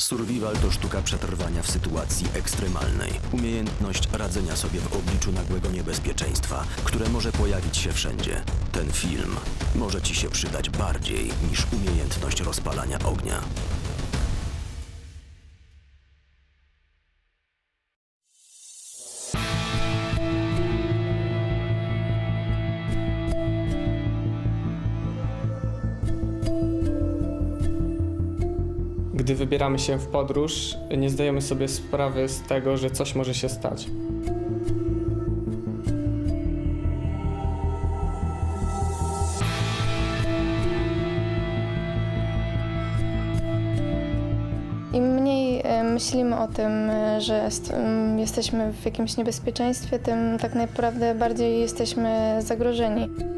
Survival to sztuka przetrwania w sytuacji ekstremalnej. Umiejętność radzenia sobie w obliczu nagłego niebezpieczeństwa, które może pojawić się wszędzie. Ten film może Ci się przydać bardziej niż umiejętność rozpalania ognia. Gdy wybieramy się w podróż, nie zdajemy sobie sprawy z tego, że coś może się stać. Im mniej e, myślimy o tym, e, że jesteśmy w jakimś niebezpieczeństwie, tym tak naprawdę bardziej jesteśmy zagrożeni.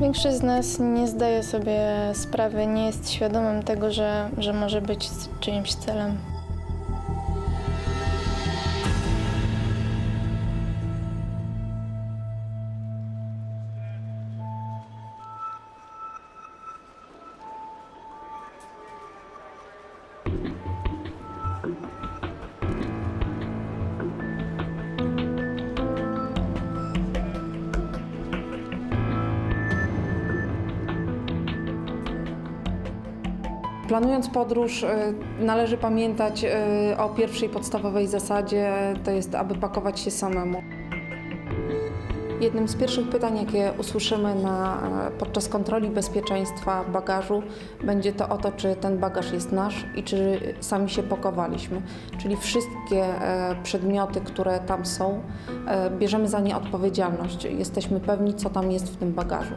Większość z nas nie zdaje sobie sprawy, nie jest świadomym tego, że, że może być czyimś celem. Planując podróż, y, należy pamiętać y, o pierwszej podstawowej zasadzie, to jest, aby pakować się samemu. Jednym z pierwszych pytań, jakie usłyszymy na, podczas kontroli bezpieczeństwa bagażu, będzie to o to, czy ten bagaż jest nasz i czy sami się pakowaliśmy. Czyli wszystkie e, przedmioty, które tam są, e, bierzemy za nie odpowiedzialność. Jesteśmy pewni, co tam jest w tym bagażu.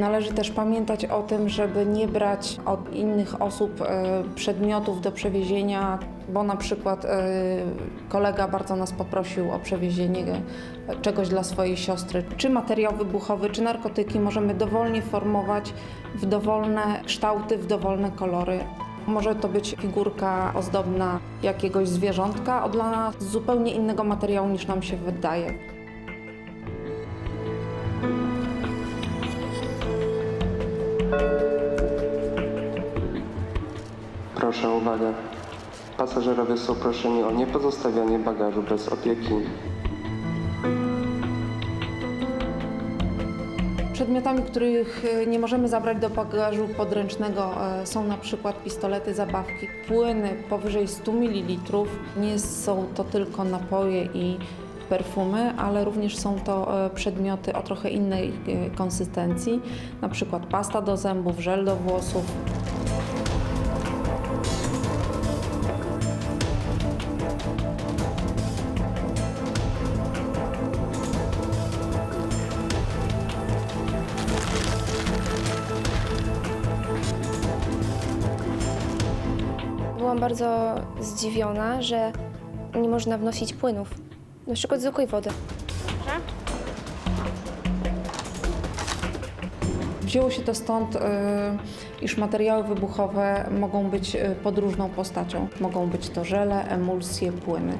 Należy też pamiętać o tym, żeby nie brać od innych osób e, przedmiotów do przewiezienia, bo na przykład e, kolega bardzo nas poprosił o przewiezienie czegoś dla swojej siostry. Czy materiał wybuchowy, czy narkotyki możemy dowolnie formować w dowolne kształty, w dowolne kolory. Może to być figurka ozdobna jakiegoś zwierzątka, a dla nas zupełnie innego materiału niż nam się wydaje. Proszę uwaga. Pasażerowie są proszeni o niepozostawianie bagażu bez opieki. Przedmiotami, których e, nie możemy zabrać do bagażu podręcznego e, są na przykład pistolety, zabawki, płyny powyżej 100 ml. Nie są to tylko napoje i perfumy, ale również są to e, przedmioty o trochę innej konsystencji, na przykład pasta do zębów, żel do włosów. Byłam bardzo zdziwiona, że nie można wnosić płynów, na przykład zwykłej wody. Wzięło się to stąd, e, iż materiały wybuchowe mogą być e, podróżną postacią. Mogą być to żele, emulsje, płyny.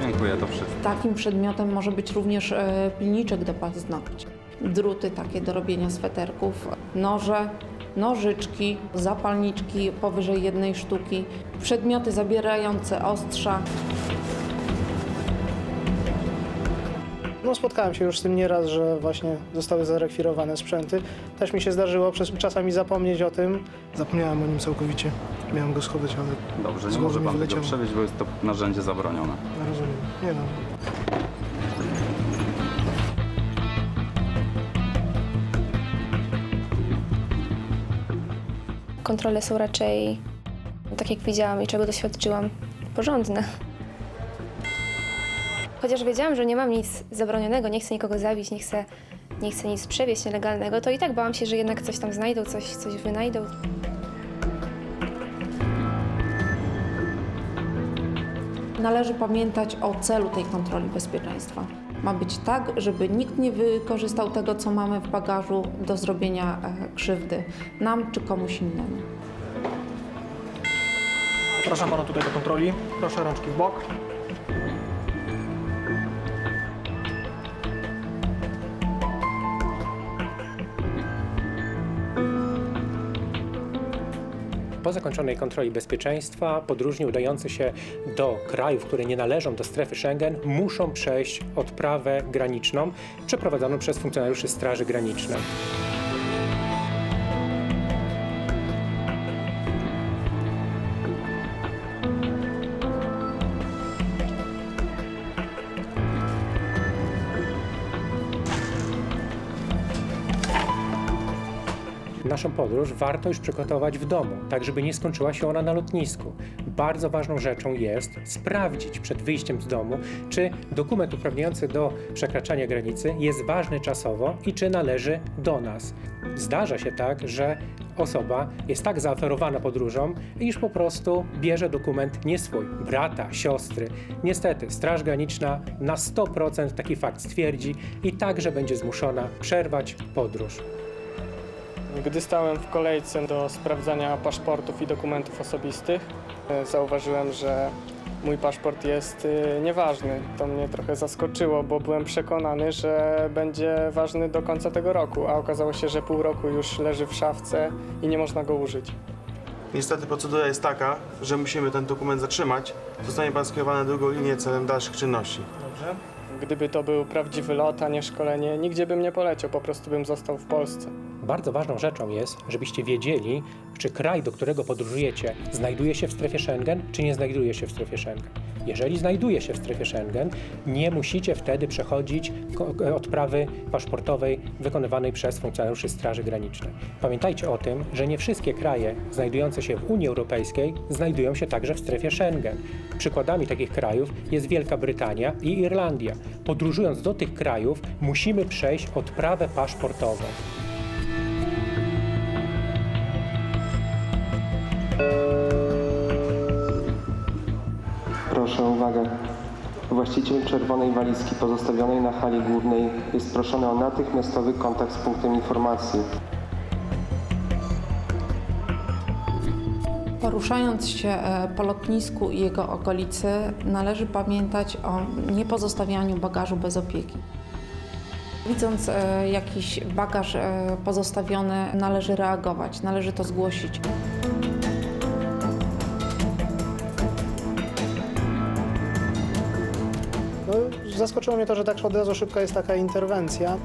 Dziękuję, to wszystko. Takim przedmiotem może być również e, pilniczek do paznokci, druty takie do robienia sweterków, noże, nożyczki, zapalniczki powyżej jednej sztuki, przedmioty zabierające ostrza. No spotkałem się już z tym nieraz, że właśnie zostały zarekwirowane sprzęty. Też mi się zdarzyło przez czasami zapomnieć o tym. Zapomniałem o nim całkowicie. Miałem go schować, ale Dobrze, Z nie głowy może mi pan tego wyleciało. przewieźć, bo jest to narzędzie zabronione. no, rozumiem. Nie no. Kontrole są raczej, tak jak widziałam i czego doświadczyłam, porządne. Chociaż wiedziałam, że nie mam nic zabronionego, nie chcę nikogo zabić, nie chcę, nie chcę nic przewieźć nielegalnego, to i tak bałam się, że jednak coś tam znajdą, coś, coś wynajdą. Należy pamiętać o celu tej kontroli bezpieczeństwa. Ma być tak, żeby nikt nie wykorzystał tego, co mamy w bagażu do zrobienia e, krzywdy nam czy komuś innemu. Zapraszam pana tutaj do kontroli. Proszę rączki w bok. Po zakończonej kontroli bezpieczeństwa podróżni udający się do krajów, które nie należą do strefy Schengen, muszą przejść odprawę graniczną przeprowadzoną przez funkcjonariuszy Straży Granicznej. Naszą podróż warto już przygotować w domu, tak żeby nie skończyła się ona na lotnisku. Bardzo ważną rzeczą jest sprawdzić przed wyjściem z domu, czy dokument uprawniający do przekraczania granicy jest ważny czasowo i czy należy do nas. Zdarza się tak, że osoba jest tak zaoferowana podróżą, iż po prostu bierze dokument nie swój, brata, siostry. Niestety, Straż Graniczna na 100% taki fakt stwierdzi i także będzie zmuszona przerwać podróż. Gdy stałem w kolejce do sprawdzania paszportów i dokumentów osobistych, e, zauważyłem, że mój paszport jest e, nieważny. To mnie trochę zaskoczyło, bo byłem przekonany, że będzie ważny do końca tego roku, a okazało się, że pół roku już leży w szafce i nie można go użyć. Niestety procedura jest taka, że musimy ten dokument zatrzymać. Zostanie pan skierowany na drugą linię celem dalszych czynności. Dobrze? Gdyby to był prawdziwy lot, a nie szkolenie, nigdzie bym nie poleciał, po prostu bym został w Polsce. Bardzo ważną rzeczą jest, żebyście wiedzieli, czy kraj, do którego podróżujecie, znajduje się w strefie Schengen, czy nie znajduje się w strefie Schengen. Jeżeli znajduje się w strefie Schengen, nie musicie wtedy przechodzić odprawy paszportowej wykonywanej przez funkcjonariuszy Straży Granicznej. Pamiętajcie o tym, że nie wszystkie kraje znajdujące się w Unii Europejskiej znajdują się także w strefie Schengen. Przykładami takich krajów jest Wielka Brytania i Irlandia. Podróżując do tych krajów, musimy przejść odprawę paszportową. Właściciel czerwonej walizki pozostawionej na hali głównej jest proszony o natychmiastowy kontakt z punktem informacji. Poruszając się e, po lotnisku i jego okolicy, należy pamiętać o niepozostawianiu bagażu bez opieki. Widząc e, jakiś bagaż e, pozostawiony, należy reagować, należy to zgłosić. Zaskoczyło mnie to, że tak od razu szybka jest taka interwencja.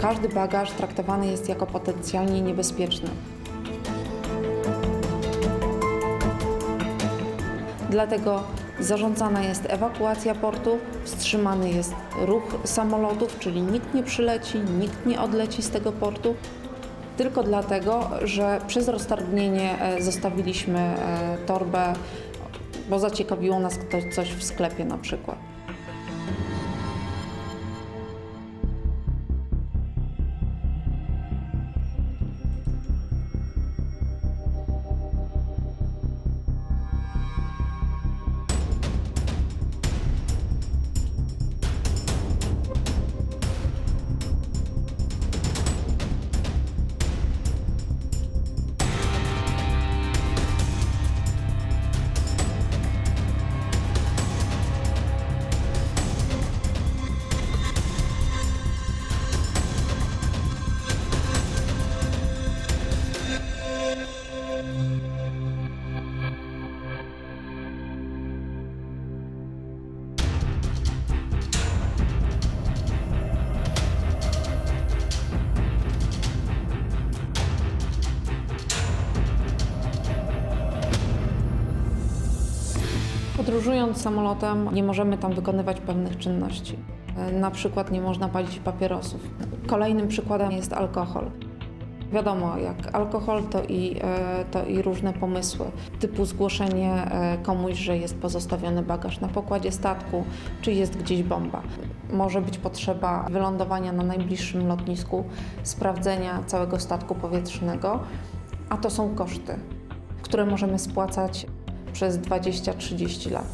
Każdy bagaż traktowany jest jako potencjalnie niebezpieczny. Dlatego zarządzana jest ewakuacja portu, wstrzymany jest ruch samolotów, czyli nikt nie przyleci, nikt nie odleci z tego portu. Tylko dlatego, że przez roztargnienie e, zostawiliśmy e, torbę, bo zaciekawiło nas coś w sklepie na przykład. Podróżując samolotem nie możemy tam wykonywać pewnych czynności. E, Na przykład nie można palić papierosów. Kolejnym przykładem jest alkohol. Wiadomo, jak alkohol to i, e, to i różne pomysły, typu zgłoszenie e, komuś, że jest pozostawiony bagaż na pokładzie statku, czy jest gdzieś bomba. Może być potrzeba wylądowania na najbliższym lotnisku, sprawdzenia całego statku powietrznego, a to są koszty, które możemy spłacać przez 20-30 lat.